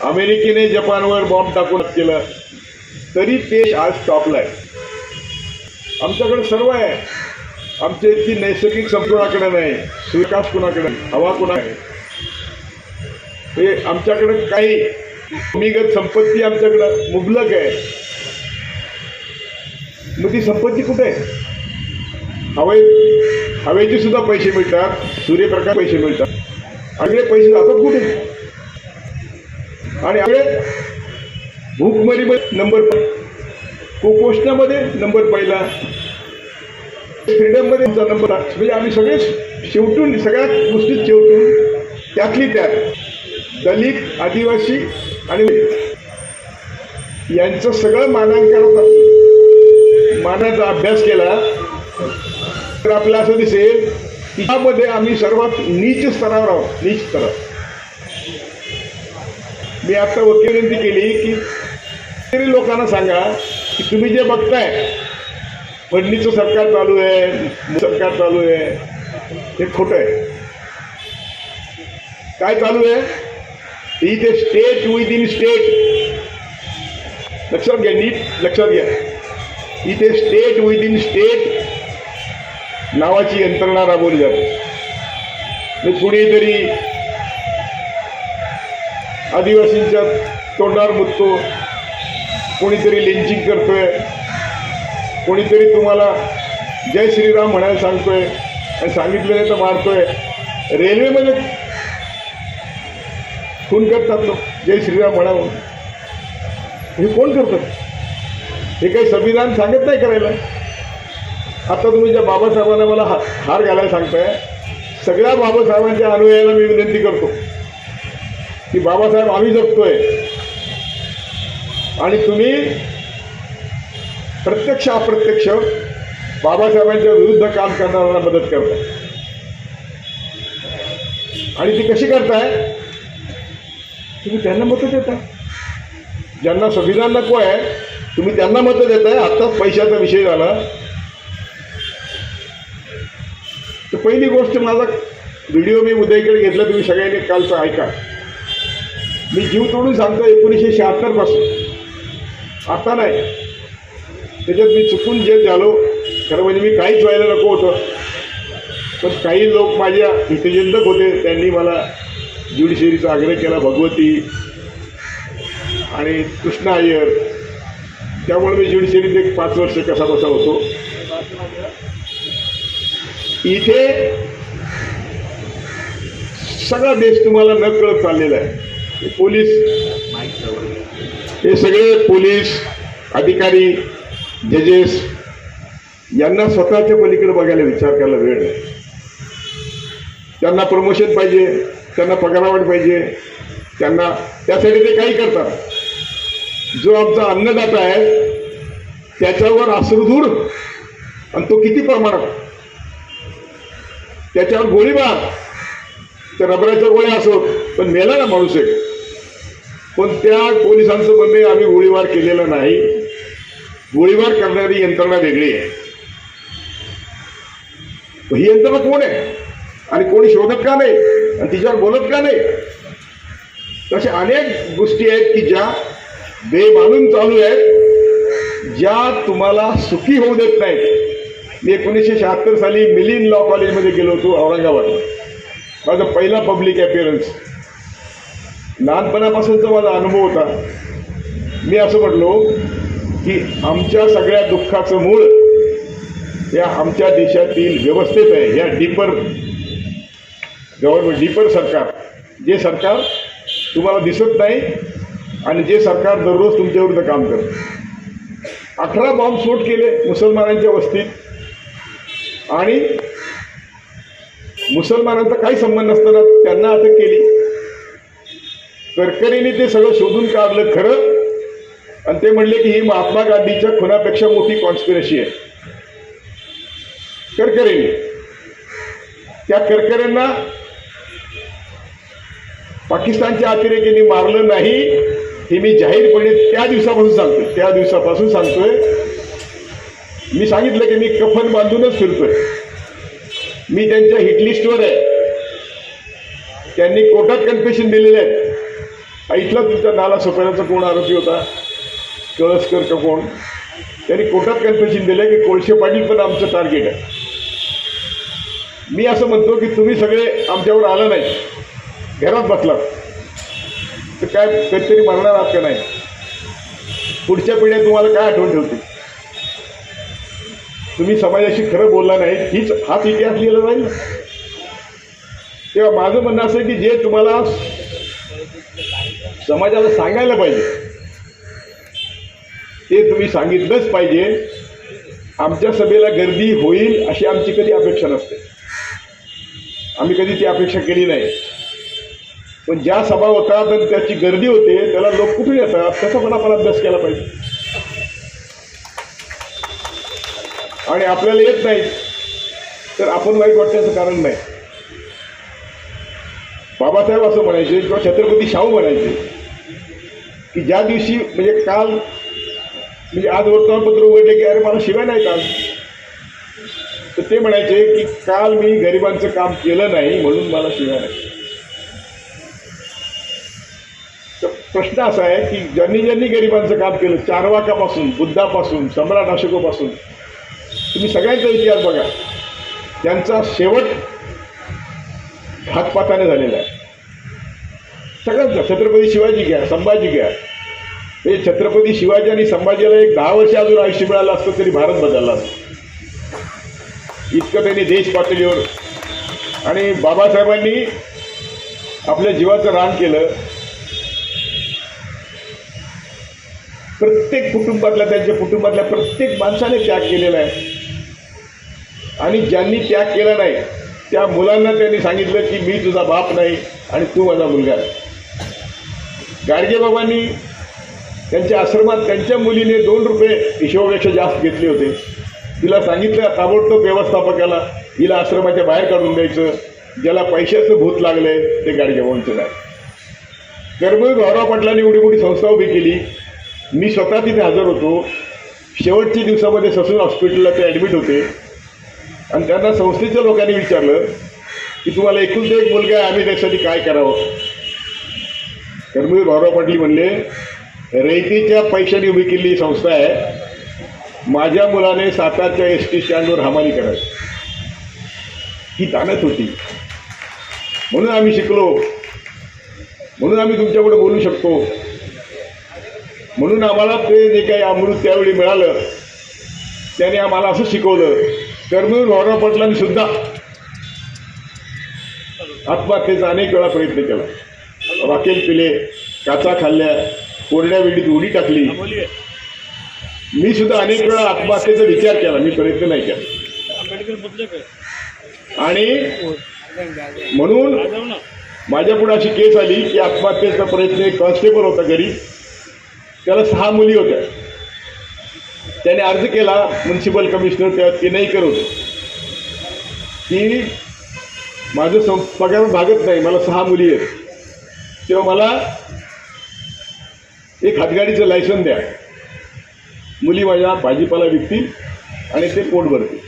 अमेरिकेने जपानवर बॉम्ब टाकून केलं. तरी ते आज टॉपला आहे. आमच्याकडे सर्व आहे. आमच्या इतकी नैसर्गिक संपणाकडे नाही. सूर्यकाश कुणाकडे हवा कुणा आहे हे आमच्याकडे काही भूमिगत संपत्ती आमच्याकडं मुबलक आहे. मग ती संपत्ती कुठे आहे? हवे हवेचे सुद्धा पैसे मिळतात. सूर्यप्रकाश पैसे मिळतात. आणि पैसे जातात कुठे? आणि अगळे भूकमरीमध्ये नंबर कुपोषणामध्ये नंबर पहिला. फ्रीडममध्ये आमचा नंबर म्हणजे आम्ही सगळे शेवटून सगळ्यात गोष्टीत शेवटून त्यातली त्यात. दलित आदिवासी आणि यांचं सगळं मानांकन मानाचा अभ्यास केला. तर आपल्याला असं दिसेल यामध्ये आम्ही सर्वात नीच स्तरावर आहोत. नीच स्तरावर. मी आता वकील विनंती केली की तरी लोकांना सांगा की तुम्ही जे बघताय फडणीचं सरकार चालू आहे सरकार चालू आहे हे खोटं आहे. काय चालू आहे? इथे स्टेट विथ इन स्टेट लक्षात घ्या नीट लक्षात घ्या. इथे स्टेट विथ इन स्टेट नावाची यंत्रणा राबवली जाते. मग कुणीतरी आदिवासींच्या तोंडावर मुततो. कोणीतरी लिंचिंग करतोय. कोणीतरी तुम्हाला जय श्रीराम म्हणायला सांगतोय. आणि सांगितलं नाही तर मारतोय. रेल्वेमध्ये खून करतात लोक. जय श्रीराम म्हणावं. हे कोण करतात? हे काही संविधान सांगत नाही करायला. आता तुम्ही ज्या बाबासाहेबांना मला हा हार घालायला सांगताय सगळ्या बाबासाहेबांच्या अनुयायाला मी विनंती करतो. की बाबासाहेब आम्ही जगतोय. आणि तुम्ही प्रत्यक्ष अप्रत्यक्ष बाबासाहेबांच्या विरुद्ध काम करणाऱ्यांना मदत करताय. आणि ती कशी करताय? तुम्ही त्यांना मतं देता. ज्यांना संविधान नको आहे तुम्ही त्यांना मतं देताय. आत्ताच पैशाचा विषय झाला. तर पहिली गोष्ट माझा व्हिडिओ मी उदयकडे घेतला तुम्ही सगळ्यांनी कालचा ऐका. मी जीव तोडून सांगतो एकोणीसशे शहात्तरपासून आता नाही. त्याच्यात मी चुकून जे झालो खरं म्हणजे मी काहीच व्हायला नको होतं. पण काही लोक माझ्या हितचिंतक होते. त्यांनी मला ज्युडिशरीचा आग्रह केला भगवती आणि कृष्णा अय्यर. त्यामुळे मी ज्युडिशरीत एक पाच वर्ष कसा बसा होतो. इथे सगळा देश तुम्हाला न कळत चाललेला आहे. पोलीस हे सगळे पोलीस अधिकारी जजेस यांना स्वतःच्या पलीकडे बघायला विचार करायला वेळ नाही. त्यांना प्रमोशन पाहिजे त्यांना पगारावाढ पाहिजे त्यांना त्यासाठी ते काही करतात. जो आमचा अन्नदाता आहे त्याच्यावर अश्रुधूर आणि तो किती प्रमाणात? त्याच्यावर गोळीबार. तर रबराच्या गोळ्या असो पण मेला ना माणूस एक. पण त्या पोलिसांचं म्हणणे आम्ही गोळीबार केलेला नाही. गोळीबार करणारी यंत्रणा वेगळी आहे. ही यंत्रणा कोण आहे? आणि कोणी शोधत का नाही? आणि तिच्यावर बोलत का नाही? तशा अनेक गोष्टी आहेत की ज्या बेमानून चालू आहेत ज्या तुम्हाला सुखी होऊ देत नाहीत. मी एकोणीसशे शहात्तर साली मिलिंद लॉ कॉलेजमध्ये गेलो होतो औरंगाबाद माझा पहिला पब्लिक अपिअरन्स लहानपणापासूनचा माझा अनुभव होता. मी असं म्हटलो की आमच्या सगळ्या दुःखाचं मूळ या आमच्या देशातील व्यवस्थेत आहे. या डीपर गव्हर्नमेंट डीपर सरकार. जे सरकार तुम्हाला दिसत नाही आणि जे सरकार दररोज तुमच्याविरुद्ध काम करतं. अठरा सूट केले मुसलमानांच्या वस्तीत. आणि मुसलमानांचा काही संबंध नसताना त्यांना अटक केली. करकरीने ते सगळं शोधून काढलं खरं. आणि ते म्हणले की ही महात्मा गांधीच्या खुनापेक्षा मोठी कॉन्स्पिरसी आहे. करकरेने. त्या करकऱ्यांना पाकिस्तानच्या अतिरेकीने मारलं नाही. हे मी जाहीरपणे त्या दिवसापासून सांगतोय. त्या दिवसापासून सांगतोय. मी सांगितलं की मी कफन बांधूनच फिरतोय. मी त्यांच्या हिटलिस्टवर आहे. त्यांनी कोर्टात कन्फेशन दिलेले आहेत. इथला तुमच्या नाला सोपाऱ्याचा कोण आरोपी होता? कळसकर का कोण? त्यांनी कोर्टात कन्फेशन दिलं की कोळशे पाटील पण आमचं टार्गेट आहे. मी असं म्हणतो की तुम्ही सगळे आमच्यावर आलं नाही. घरात बसलात. तर काय कधीतरी मरणार आहात का नाही? पुढच्या पिढ्या तुम्हाला काय आठवण ठेवते तुम्ही समाजाशी खरं बोलला नाही हीच हाच इतिहास लिहिला जाईल तेव्हा माझं म्हणणं असं आहे की जे तुम्हाला समाजाला सांगायला पाहिजे. ते तुम्ही सांगितलंच पाहिजे. आमच्या सभेला गर्दी होईल अशी आमची कधी अपेक्षा नसते. आम्ही कधी ती अपेक्षा केली नाही. पण ज्या सभा होतात आणि त्याची गर्दी होते त्याला लोक कुठे येतात? त्याचा पण आपण अभ्यास केला पाहिजे. आणि आपल्याला येत नाही. तर आपण वाईट वाटण्याचं कारण नाही. बाबासाहेब असं म्हणायचे किंवा छत्रपती शाहू म्हणायचे की ज्या दिवशी म्हणजे काल म्हणजे आज वर्तमानपत्र उघडले की अरे मला शिवाय नाही काल. तर ते म्हणायचे की काल मी गरिबांचं काम केलं नाही म्हणून मला शिवाय नाही. तर प्रश्न असा आहे की ज्यांनी ज्यांनी गरिबांचं काम केलं चारवाकापासून बुद्धापासून सम्राट अशोकापासून तुम्ही सगळ्यांचा इतिहास बघा. त्यांचा शेवट घातपाताने झालेला आहे. सगळ्यांचा छत्रपती शिवाजी घ्या संभाजी घ्या. हे छत्रपती शिवाजी आणि संभाजीला एक दहा वर्ष अजून आयुष्य मिळालं असतं तरी भारत बदलला इतकं त्यांनी देश पातळीवर आणि बाबासाहेबांनी आपल्या जीवाचं रान केलं. प्रत्येक कुटुंबातल्या त्यांच्या कुटुंबातल्या प्रत्येक माणसाने त्याग केलेला आहे. आणि ज्यांनी त्याग केला नाही त्या मुलांना त्यांनी सांगितलं की मी तुझा बाप नाही आणि तू माझा मुलगा आहे गाडगे बाबांनी त्यांच्या आश्रमात त्यांच्या मुलीने दोन रुपये हिशोबापेक्षा जास्त घेतले होते. तिला सांगितलं ताबडतोब व्यवस्थापकाला हिला आश्रमाच्या बाहेर काढून द्यायचं. ज्याला पैशाचं भूत लागलंय ते गाडगे बाबांचं नाही कर्मवीर भाऊराव पाटलांनी एवढी मोठी संस्था उभी केली. मी स्वतः तिथे हजर होतो. शेवटच्या दिवसामध्ये ससून हॉस्पिटलला ते ॲडमिट होते. आणि त्यांना संस्थेच्या लोकांनी विचारलं की तुम्हाला एकूण एक मुलगा आहे आम्ही त्यासाठी काय करावं? कर्मवीर भाऊराव पाटील म्हणले रयतीच्या पैशाने उभी केलेली संस्था आहे. माझ्या मुलाने सातारच्या एस टी स्टँडवर हमाली करावी. ही ताणत होती. म्हणून आम्ही शिकलो. म्हणून आम्ही तुमच्याकडे बोलू शकतो. म्हणून आम्हाला ते जे काही अमृत त्यावेळी मिळालं त्याने आम्हाला असं शिकवलं. कर्मवीर भाऊराव पाटलांनी सुद्धा आत्महत्येचा अनेक वेळा प्रयत्न केला. वाकेल पिले काचा खाल्ल्या कोरड्या वेळीत उडी टाकली. मी सुद्धा अनेक वेळा आत्महत्येचा विचार केला मी प्रयत्न नाही केला. आणि म्हणून माझ्या पुढे अशी केस आली की आत्महत्येचा प्रयत्न एक कॉन्स्टेबल होता घरी. त्याला सहा मुली होत्या. त्याने अर्ज केला म्युन्सिपल कमिशनर त्या ते नाही करत की माझं सं पगार भागत नाही मला सहा मुली आहेत. तेव्हा मला एक हातगाडीचं लायसन द्या. मुली माझ्या भाजीपाला विकतील आणि ते पोट भरतील